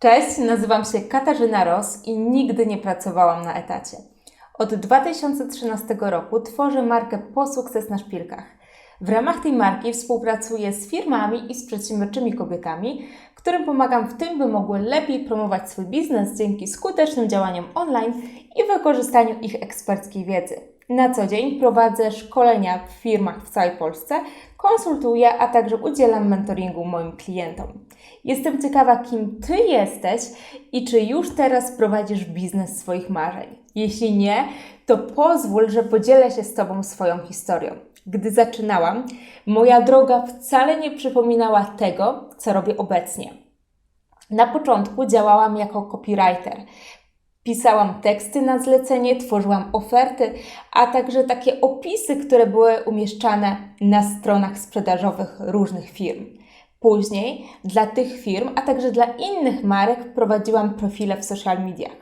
Cześć, nazywam się Katarzyna Ros i nigdy nie pracowałam na etacie. Od 2013 roku tworzę markę Po Sukces na Szpilkach. W ramach tej marki współpracuję z firmami i z przedsiębiorczymi kobietami, którym pomagam w tym, by mogły lepiej promować swój biznes dzięki skutecznym działaniom online i wykorzystaniu ich eksperckiej wiedzy. Na co dzień prowadzę szkolenia w firmach w całej Polsce, konsultuję, a także udzielam mentoringu moim klientom. Jestem ciekawa, kim Ty jesteś i czy już teraz prowadzisz biznes swoich marzeń. Jeśli nie, to pozwól, że podzielę się z Tobą swoją historią. Gdy zaczynałam, moja droga wcale nie przypominała tego, co robię obecnie. Na początku działałam jako copywriter. Pisałam teksty na zlecenie, tworzyłam oferty, a także takie opisy, które były umieszczane na stronach sprzedażowych różnych firm. Później dla tych firm, a także dla innych marek prowadziłam profile w social mediach.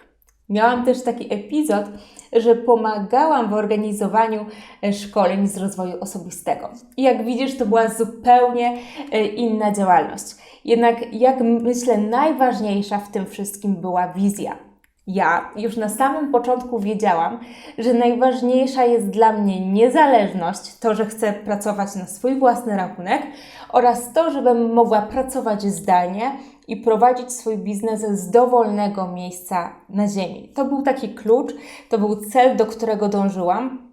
Miałam też taki epizod, że pomagałam w organizowaniu e, szkoleń z rozwoju osobistego. I jak widzisz, to była zupełnie e, inna działalność. Jednak, jak myślę, najważniejsza w tym wszystkim była wizja. Ja już na samym początku wiedziałam, że najważniejsza jest dla mnie niezależność, to, że chcę pracować na swój własny rachunek oraz to, żebym mogła pracować zdalnie i prowadzić swój biznes z dowolnego miejsca na ziemi. To był taki klucz, to był cel, do którego dążyłam.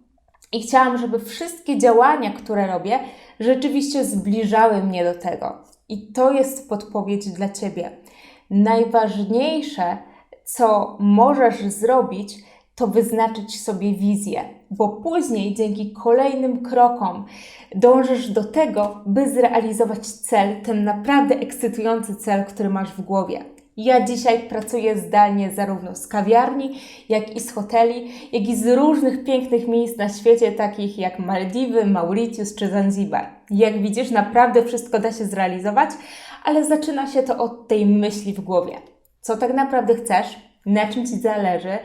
I chciałam, żeby wszystkie działania, które robię, rzeczywiście zbliżały mnie do tego. I to jest podpowiedź dla Ciebie. Najważniejsze, co możesz zrobić, to wyznaczyć sobie wizję, bo później dzięki kolejnym krokom dążysz do tego, by zrealizować cel, ten naprawdę ekscytujący cel, który masz w głowie. Ja dzisiaj pracuję zdalnie zarówno z kawiarni, jak i z hoteli, jak i z różnych pięknych miejsc na świecie, takich jak Maldiwy, Mauritius czy Zanzibar. Jak widzisz, naprawdę wszystko da się zrealizować, ale zaczyna się to od tej myśli w głowie. Co tak naprawdę chcesz? Na czym Ci zależy?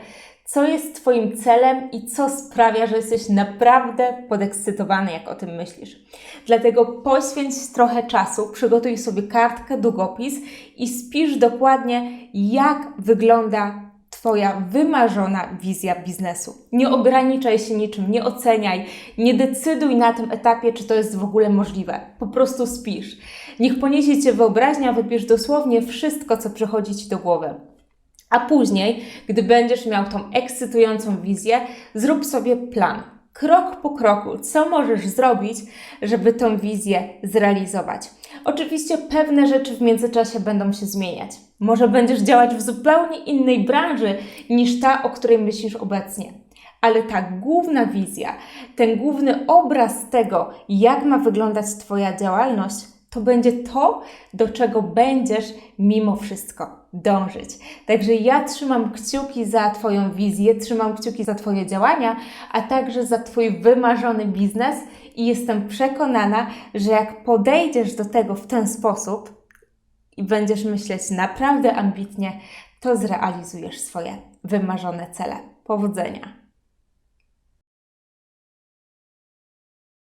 co jest Twoim celem i co sprawia, że jesteś naprawdę podekscytowany, jak o tym myślisz. Dlatego poświęć trochę czasu, przygotuj sobie kartkę, długopis i spisz dokładnie, jak wygląda Twoja wymarzona wizja biznesu. Nie ograniczaj się niczym, nie oceniaj, nie decyduj na tym etapie, czy to jest w ogóle możliwe. Po prostu spisz. Niech poniesie Cię wyobraźnia, wypisz dosłownie wszystko, co przychodzi Ci do głowy. A później, gdy będziesz miał tą ekscytującą wizję, zrób sobie plan. Krok po kroku, co możesz zrobić, żeby tą wizję zrealizować. Oczywiście pewne rzeczy w międzyczasie będą się zmieniać. Może będziesz działać w zupełnie innej branży niż ta, o której myślisz obecnie. Ale ta główna wizja, ten główny obraz tego, jak ma wyglądać Twoja działalność, to będzie to, do czego będziesz mimo wszystko dążyć. Także ja trzymam kciuki za Twoją wizję, trzymam kciuki za Twoje działania, a także za Twój wymarzony biznes i jestem przekonana, że jak podejdziesz do tego w ten sposób i będziesz myśleć naprawdę ambitnie, to zrealizujesz swoje wymarzone cele. Powodzenia!